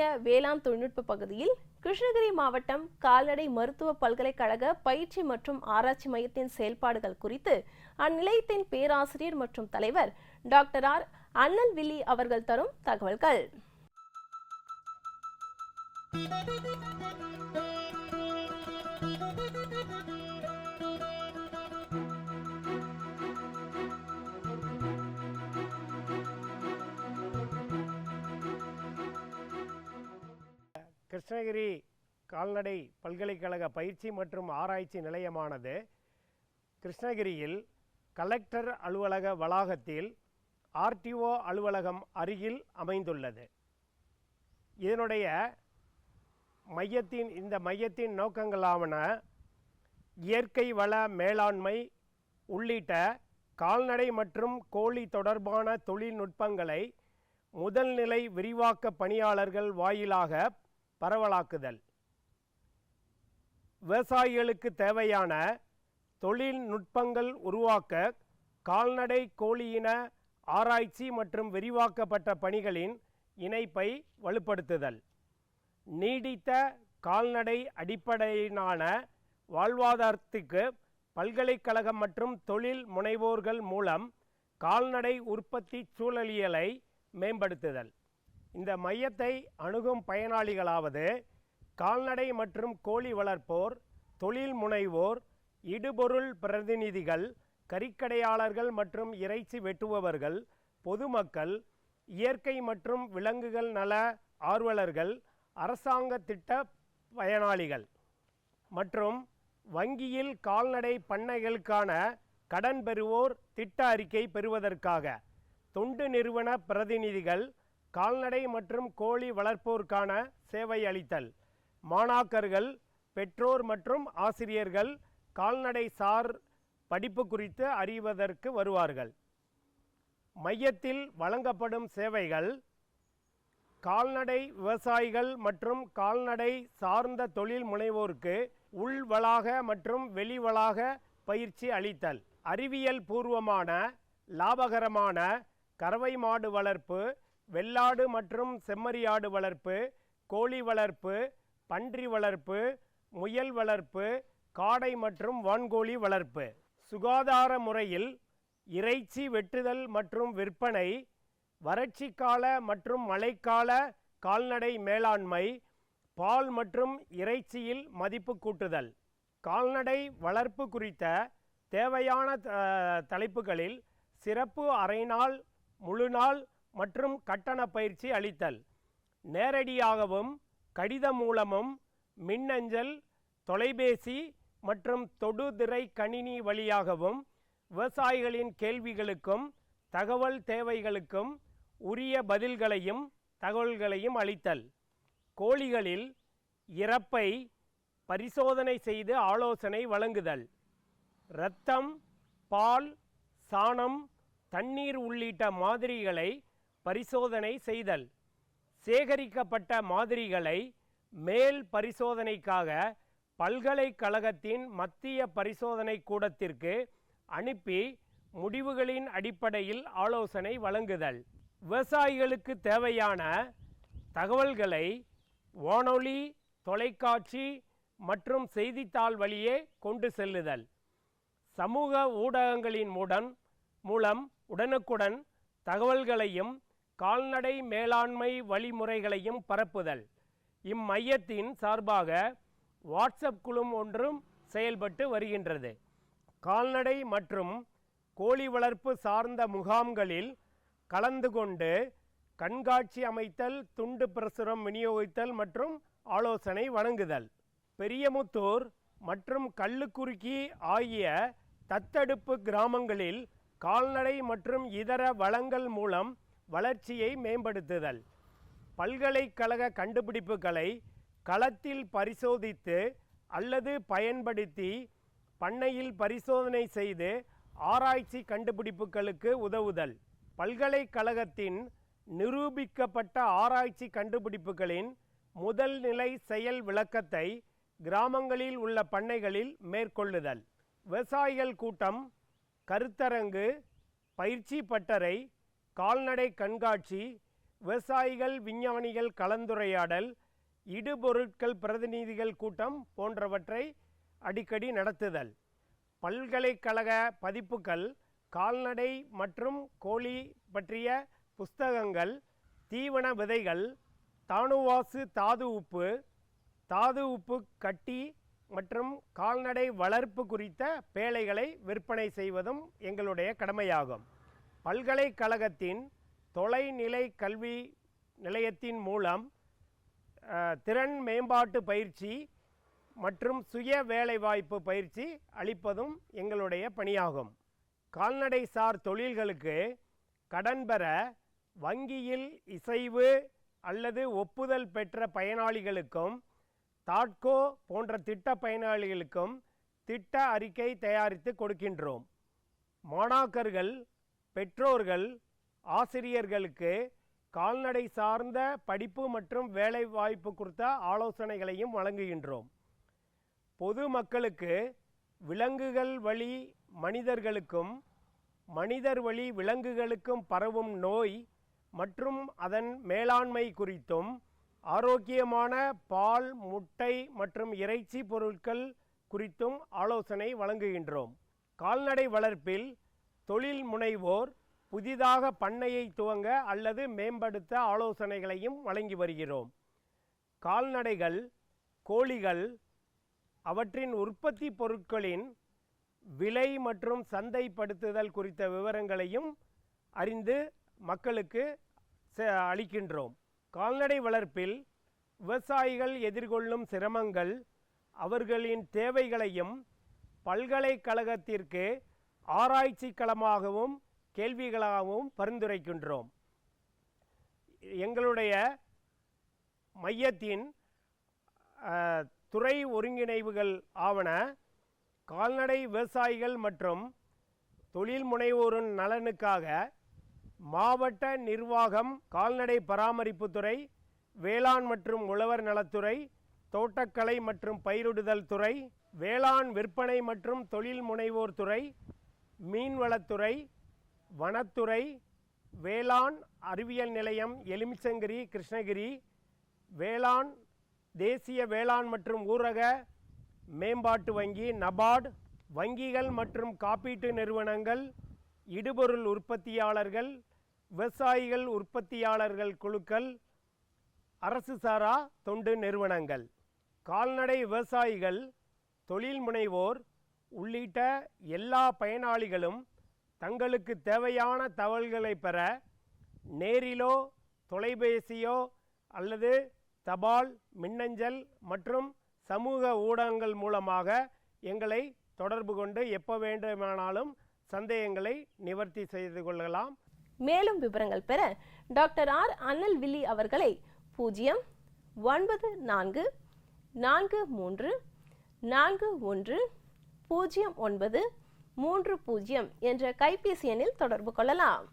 இன்றைய வேளாண் தொழில்நுட்ப பகுதியில் கிருஷ்ணகிரி மாவட்டம் கால்நடை மருத்துவ பல்கலைக்கழக பயிற்சி மற்றும் ஆராய்ச்சி மையத்தின் செயல்பாடுகள் குறித்து அந்நிலையத்தின் பேராசிரியர் மற்றும் தலைவர் டாக்டர் ஆர். அண்ணல் வில்லி அவர்கள் தரும் தகவல்கள். கிருஷ்ணகிரி கால்நடை பல்கலைக்கழக பயிற்சி மற்றும் ஆராய்ச்சி நிலையமானது கிருஷ்ணகிரியில் கலெக்டர் அலுவலக வளாகத்தில் ஆர்டிஓ அலுவலகம் அருகில் அமைந்துள்ளது. இதனுடைய மையத்தின் இந்த மையத்தின் நோக்கங்களாவன இயற்கை வள மேலாண்மை உள்ளிட்ட கால்நடை மற்றும் கோழி தொடர்பான தொழில்நுட்பங்களை முதல்நிலை விரிவாக்க பணியாளர்கள் வாயிலாக பரவலாக்குதல். விவசாயிகளுக்கு தேவையான தொழில்நுட்பங்கள் உருவாக்க கால்நடை கோழியின ஆராய்ச்சி மற்றும் விரிவாக்கப்பட்ட பணிகளின் இணைப்பை வலுப்படுத்துதல். நீடித்த கால்நடை அடிப்படையிலான வாழ்வாதாரத்துக்கு பல்கலைக்கழகம் மற்றும் தொழில் முனைவோர்கள் மூலம் கால்நடை உற்பத்தி சூழலியலை மேம்படுத்துதல். இந்த மையத்தை அணுகும் பயனாளிகளாவது கால்நடை மற்றும் கோழி வளர்ப்போர் தொழில் முனைவோர் இடுபொருள் பிரதிநிதிகள் கறிக்கடையாளர்கள் மற்றும் இறைச்சி வெட்டுபவர்கள் பொதுமக்கள் இயற்கை மற்றும் விலங்குகள் நல ஆர்வலர்கள் அரசாங்க திட்ட பயனாளிகள் மற்றும் வங்கியில் கால்நடை பண்ணைகளுக்கான கடன் பெறுவோர் திட்ட அறிக்கை பெறுவதற்காக தொண்டு நிறுவன பிரதிநிதிகள் கால்நடை மற்றும் கோழி வளர்ப்போருக்கான சேவை அளித்தல். மாணாக்கர்கள் பெற்றோர் மற்றும் ஆசிரியர்கள் கால்நடை சார் படிப்பு குறித்து அறிவதற்கு வருவார்கள். மையத்தில் வழங்கப்படும் சேவைகள் கால்நடை விவசாயிகள் மற்றும் கால்நடை சார்ந்த தொழில் முனைவோருக்கு உள்வளாக மற்றும் வெளிவளாக பயிற்சி அளித்தல். அறிவியல் பூர்வமான லாபகரமான கறவை மாடு வளர்ப்பு வெள்ளாடு மற்றும் செம்மறியாடு வளர்ப்பு கோழி வளர்ப்பு பன்றி வளர்ப்பு முயல் வளர்ப்பு காடை மற்றும் வான்கோழி வளர்ப்பு. சுகாதார முறையில் இறைச்சி வெட்டுதல் மற்றும் விற்பனை வறட்சிக்கால மற்றும் மழைக்கால கால்நடை மேலாண்மை பால் மற்றும் இறைச்சியில் மதிப்பு கூட்டுதல். கால்நடை வளர்ப்பு குறித்த தேவையான தலைப்புகளில் சிறப்பு அரைநாள் முழுநாள் மற்றும் கட்டண பயிற்சி அளித்தல். நேரடியாகவும் கடிதம் மூலமும் மின்னஞ்சல் தொலைபேசி மற்றும் தொடுதிரை கணினி வழியாகவும் விவசாயிகளின் கேள்விகளுக்கும் தகவல் தேவைகளுக்கும் உரிய பதில்களையும் தகவல்களையும் அளித்தல். கோழிகளில் இறப்பை பரிசோதனை செய்து ஆலோசனை வழங்குதல். இரத்தம் பால் சாணம் தண்ணீர் உள்ளிட்ட மாதிரிகளை பரிசோதனை செய்தல். சேகரிக்கப்பட்ட மாதிரிகளை மேல் பரிசோதனைக்காக பல்கலைக்கழகத்தின் மத்திய பரிசோதனை கூடத்திற்கு அனுப்பி முடிவுகளின் அடிப்படையில் ஆலோசனை வழங்குதல். விவசாயிகளுக்கு தேவையான தகவல்களை வானொலி தொலைக்காட்சி மற்றும் செய்தித்தாள் வழியே கொண்டு செல்லுதல். சமூக ஊடகங்களின் மூடன் மூலம் உடனுக்குடன் தகவல்களையும் கால்நடை மேலாண்மை வழிமுறைகளையும் பரப்புதல். இம்மையத்தின் சார்பாக வாட்ஸ்அப் குழு ஒன்றும் செயல்பட்டு வருகின்றது. கால்நடை மற்றும் கோழி வளர்ப்பு சார்ந்த முகாம்களில் கலந்து கொண்டு கண்காட்சி அமைத்தல் துண்டு பிரசுரம் விநியோகித்தல் மற்றும் ஆலோசனை வழங்குதல். பெரியமுத்தூர் மற்றும் கள்ளுக்குறுக்கி ஆகிய தத்தெடுப்பு கிராமங்களில் கால்நடை மற்றும் இதர வளங்கள் மூலம் வளர்ச்சியை மேம்படுத்துதல். பல்கலைக்கழக கண்டுபிடிப்புகளை களத்தில் பரிசோதித்து அல்லது பயன்படுத்தி பண்ணையில் பரிசோதனை செய்து ஆராய்ச்சி கண்டுபிடிப்புகளுக்கு உதவுதல். பல்கலைக்கழகத்தின் நிரூபிக்கப்பட்ட ஆராய்ச்சி கண்டுபிடிப்புகளின் முதல் நிலை செயல் விளக்கத்தை கிராமங்களில் உள்ள பண்ணைகளில் மேற்கொள்ளுதல். விவசாயிகள் கூட்டம் கருத்தரங்கு பயிற்சி பட்டறை கால்நடை கண்காட்சி விவசாயிகள் விஞ்ஞானிகள் கலந்துரையாடல் இடுபொருட்கள் பிரதிநிதிகள் கூட்டம் போன்றவற்றை அடிக்கடி நடத்துதல். பல்கலைக்கழக பதிப்புகள் கால்நடை மற்றும் கோழி பற்றிய புஸ்தகங்கள் தீவன விதைகள் தானுவாசு தாது உப்பு தாது உப்பு கட்டி மற்றும் கால்நடை வளர்ப்பு குறித்த பேழைகளை விற்பனை செய்வதும் எங்களுடைய கடமையாகும். பல்கலைக்கழகத்தின் தொலைநிலை கல்வி நிலையத்தின் மூலம் திறன் மேம்பாட்டு பயிற்சி மற்றும் சுய வேலைவாய்ப்பு பயிற்சி அளிப்பதும் எங்களுடைய பணியாகும். கால்நடை சார் தொழில்களுக்கு கடன் பெற வங்கியில் இசைவு அல்லது ஒப்புதல் பெற்ற பயனாளிகளுக்கும் தாட்கோ போன்ற திட்ட பயனாளிகளுக்கும் திட்ட அறிக்கை தயாரித்து கொடுக்கின்றோம். மாணாக்கர்கள் பெற்றோர்கள் ஆசிரியர்களுக்கு கால்நடை சார்ந்த படிப்பு மற்றும் வேலைவாய்ப்பு குறித்த ஆலோசனைகளையும் வழங்குகின்றோம். பொது மக்களுக்கு விலங்குகள் வழி மனிதர்களுக்கும் மனிதர் வழி விலங்குகளுக்கும் பரவும் நோய் மற்றும் அதன் மேலாண்மை குறித்தும் ஆரோக்கியமான பால் முட்டை மற்றும் இறைச்சி பொருட்கள் குறித்தும் ஆலோசனை வழங்குகின்றோம். கால்நடை வளர்ப்பில் தொழில் முனைவோர் புதிதாக பண்ணையை துவங்க அல்லது மேம்படுத்த ஆலோசனைகளையும் வழங்கி வருகிறோம். கால்நடைகள் கோழிகள் அவற்றின் உற்பத்தி பொருட்களின் விலை மற்றும் சந்தைப்படுத்துதல் குறித்த விவரங்களையும் அறிந்து மக்களுக்கு அளிக்கின்றோம். கால்நடை வளர்ப்பில் விவசாயிகள் எதிர்கொள்ளும் சிரமங்கள் அவர்களின் தேவைகளையும் பல்கலைக்கழகத்திற்கு ஆராய்ச்சி களமாகவும் கேள்விகளாகவும் பரிந்துரைக்கின்றோம். எங்களுடைய மையத்தின் துறை ஒருங்கிணைவுகள் ஆவன கால்நடை விவசாயிகள் மற்றும் தொழில் முனைவோரின் நலனுக்காக மாவட்ட நிர்வாகம் கால்நடை பராமரிப்புத்துறை வேளாண் மற்றும் உழவர் நலத்துறை தோட்டக்கலை மற்றும் பயிரிடுதல் துறை வேளாண் விற்பனை மற்றும் தொழில் முனைவோர் துறை மீன்வளத்துறை வனத்துறை வேளாண் அறிவியல் நிலையம் எலுமிச்சங்கிரி கிருஷ்ணகிரி வேளாண் தேசிய வேளாண் மற்றும் ஊரக மேம்பாட்டு வங்கி நபார்டு வங்கிகள் மற்றும் காப்பீட்டு நிறுவனங்கள் இடுபொருள் உற்பத்தியாளர்கள் விவசாயிகள் உற்பத்தியாளர்கள் குழுக்கள் அரசு சாரா தொண்டு நிறுவனங்கள் கால்நடை விவசாயிகள் தொழில் முனைவோர் உள்ளிட்ட எல்லா பயனாளிகளும் தங்களுக்கு தேவையான தகவல்களை பெற நேரிலோ தொலைபேசியோ அல்லது தபால் மின்னஞ்சல் மற்றும் சமூக ஊடகங்கள் மூலமாக எங்களை தொடர்பு கொண்டு எப்போ வேண்டுமானாலும் சந்தேகங்களை நிவர்த்தி செய்து கொள்ளலாம். மேலும் விவரங்கள் பெற டாக்டர் ஆர். அனல் வில்லி அவர்களை பூஜ்ஜியம் ஒன்பது நான்கு நான்கு மூன்று நான்கு ஒன்று பூஜ்ஜியம் ஒன்பது மூன்று பூஜ்ஜியம் என்ற கைபேசி எண்ணில் தொடர்பு கொள்ளலாம்.